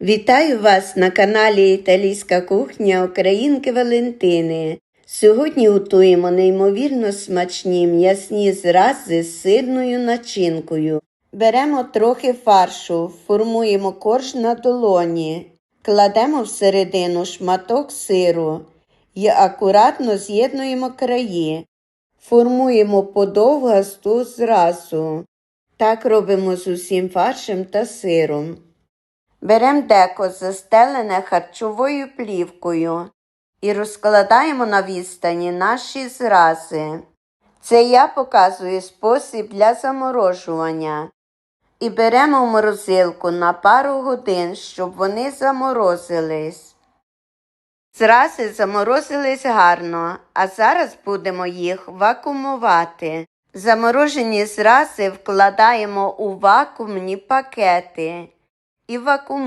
Вітаю вас на каналі Італійська кухня Українки Валентини. Сьогодні готуємо неймовірно смачні м'ясні зрази з сирною начинкою. Беремо трохи фаршу, формуємо корж на долоні, кладемо всередину шматок сиру і акуратно з'єднуємо краї. Формуємо подовгасту зразу. Так робимо з усім фаршем та сиром. Беремо деко, застелене харчовою плівкою і розкладаємо на відстані наші зрази. Це я показую спосіб для заморожування. І беремо в морозилку на пару годин, щоб вони заморозились. Зрази заморозились гарно, а зараз будемо їх вакуумувати. Заморожені зрази вкладаємо у вакуумні пакети і вакуумуємо.